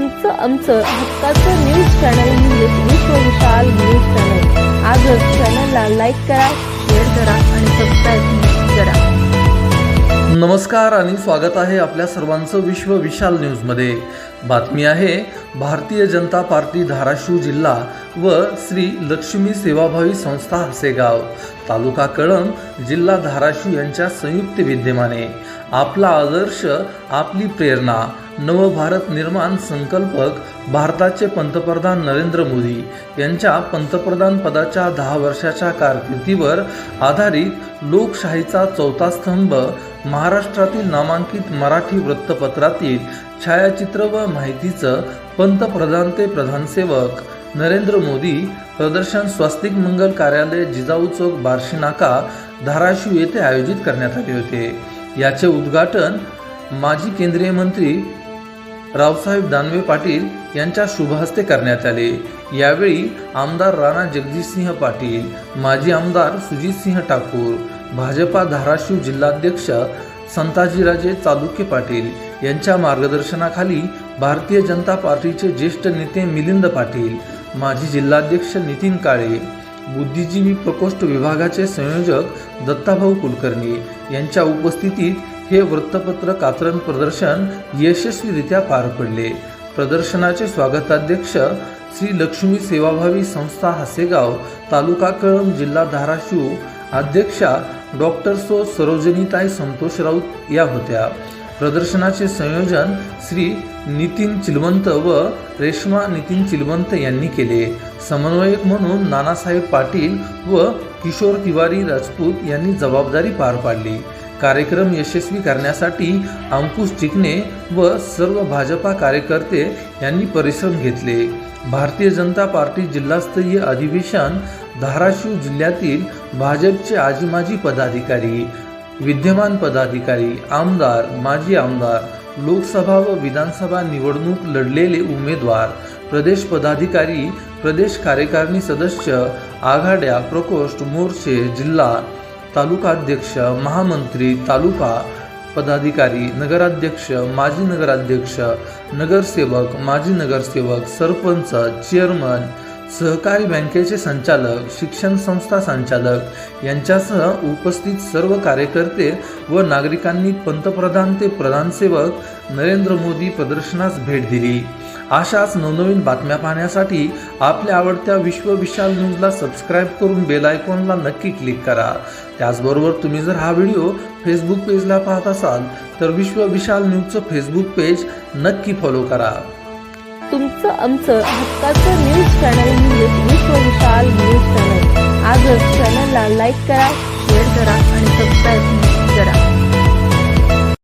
तुमचं आमचं हक्काचं न्यूज चॅनल म्हणजेच विश्व विशाल न्यूज चॅनल आजच चॅनलला लाईक करा शेअर करा आणि सबस्क्राईब करा. नमस्कार आणि स्वागत आहे आपल्या सर्वांचं विश्व विशाल न्यूजमध्ये. बातमी आहे भारतीय जनता पार्टी धाराशिव जिल्हा व श्री लक्ष्मी सेवाभावी संस्था हसेगाव. तालुका कळंब जिल्हा धाराशिव यांच्या संयुक्त विद्यमाने. आपला आदर्श आपली प्रेरणा नवभारत निर्माण संकल्पक भारताचे पंतप्रधान नरेंद्र मोदी यांच्या पंतप्रधान पदाच्या दहा वर्षाच्या कारकिर्दीवर आधारित लोकशाहीचा चौथा स्तंभ महाराष्ट्रातील नामांकित मराठी वृत्तपत्रातील छायाचित्र व माहितीचं पंतप्रधान ते प्रधानसेवक नरेंद्र मोदी प्रदर्शन स्वस्तिक मंगल कार्यालय जिजाऊ चौक बार्शी नाका धाराशिव येथे आयोजित करण्यात आले होते. याचे उद्घाटन माजी केंद्रीय मंत्री रावसाहेब दानवे पाटील यांच्या शुभहस्ते करण्यात आले. यावेळी आमदार राणा जगदीशसिंह पाटील माजी आमदार सुजितसिंह ठाकूर भाजपा धाराशिव जिल्हाध्यक्ष संताजीराजे चालुक्य पाटील यांच्या मार्गदर्शनाखाली भारतीय जनता पार्टीचे ज्येष्ठ नेते मिलिंद पाटील माजी जिल्हाध्यक्ष नितीन काळे बुद्धिजीवी प्रकोष्ठ विभागाचे संयोजक दत्ताभाऊ कुलकर्णी यांच्या उपस्थितीत हे वृत्तपत्र कात्रण प्रदर्शन यशस्वीरित्या पार पडले. प्रदर्शनाचे स्वागताध्यक्ष श्री लक्ष्मी सेवाभावी संस्था हसेगाव तालुका कळंब जिल्हा धाराशिव अध्यक्षा डॉक्टर सो सरोजनीताई संतोष राऊत या होत्या. प्रदर्शनाचे संयोजन श्री नितीन चिलवंत व रेश्मा नितीन चिलवंत यांनी केले. समन्वयक म्हणून नानासाहेब पाटील व किशोर तिवारी राजपूत यांनी जबाबदारी पार पाडली. कार्यक्रम यशस्वी करण्यासाठी अंकुश चिकणे व सर्व भाजपा कार्यकर्ते यांनी परिश्रम घेतले. भारतीय जनता पार्टी जिल्हास्तरीय अधिवेशन धाराशिव जिल्ह्यातील भाजपचे आजी माजी पदाधिकारी विद्यमान पदाधिकारी आमदार माजी आमदार लोकसभा व विधानसभा निवडणूक लढलेले उमेदवार प्रदेश पदाधिकारी प्रदेश कार्यकारिणी सदस्य आघाड्या प्रकोष्ठ मोर्चे जिल्हा तालुकाध्यक्ष महामंत्री तालुका पदाधिकारी नगराध्यक्ष माजी नगराध्यक्ष नगरसेवक माजी नगरसेवक सरपंच चेअरमन सहकारी बँकेचे संचालक शिक्षण संस्था संचालक यांच्यासह उपस्थित सर्व कार्यकर्ते व नागरिकांनी पंतप्रधान ते प्रधानसेवक नरेंद्र मोदी प्रदर्शनास भेट दिली. अशाच नवनवीन बातम्या पाहण्यासाठी आपल्या आवडत्या विश्व विशाल न्यूजला सबस्क्राईब करून बेल आयकॉनला नक्की क्लिक करा. त्याचबरोबर तुम्ही जर हा व्हिडिओ फेसबुक पेजला पाहत असाल तर विश्व विशाल न्यूजचं फेसबुक पेज नक्की फॉलो करा. तुमचं आमचं हक्काचं न्यूज चॅनल म्हणजेच विश्व विशाल न्यूज चॅनल आजच चॅनलला लाईक करा शेअर करा.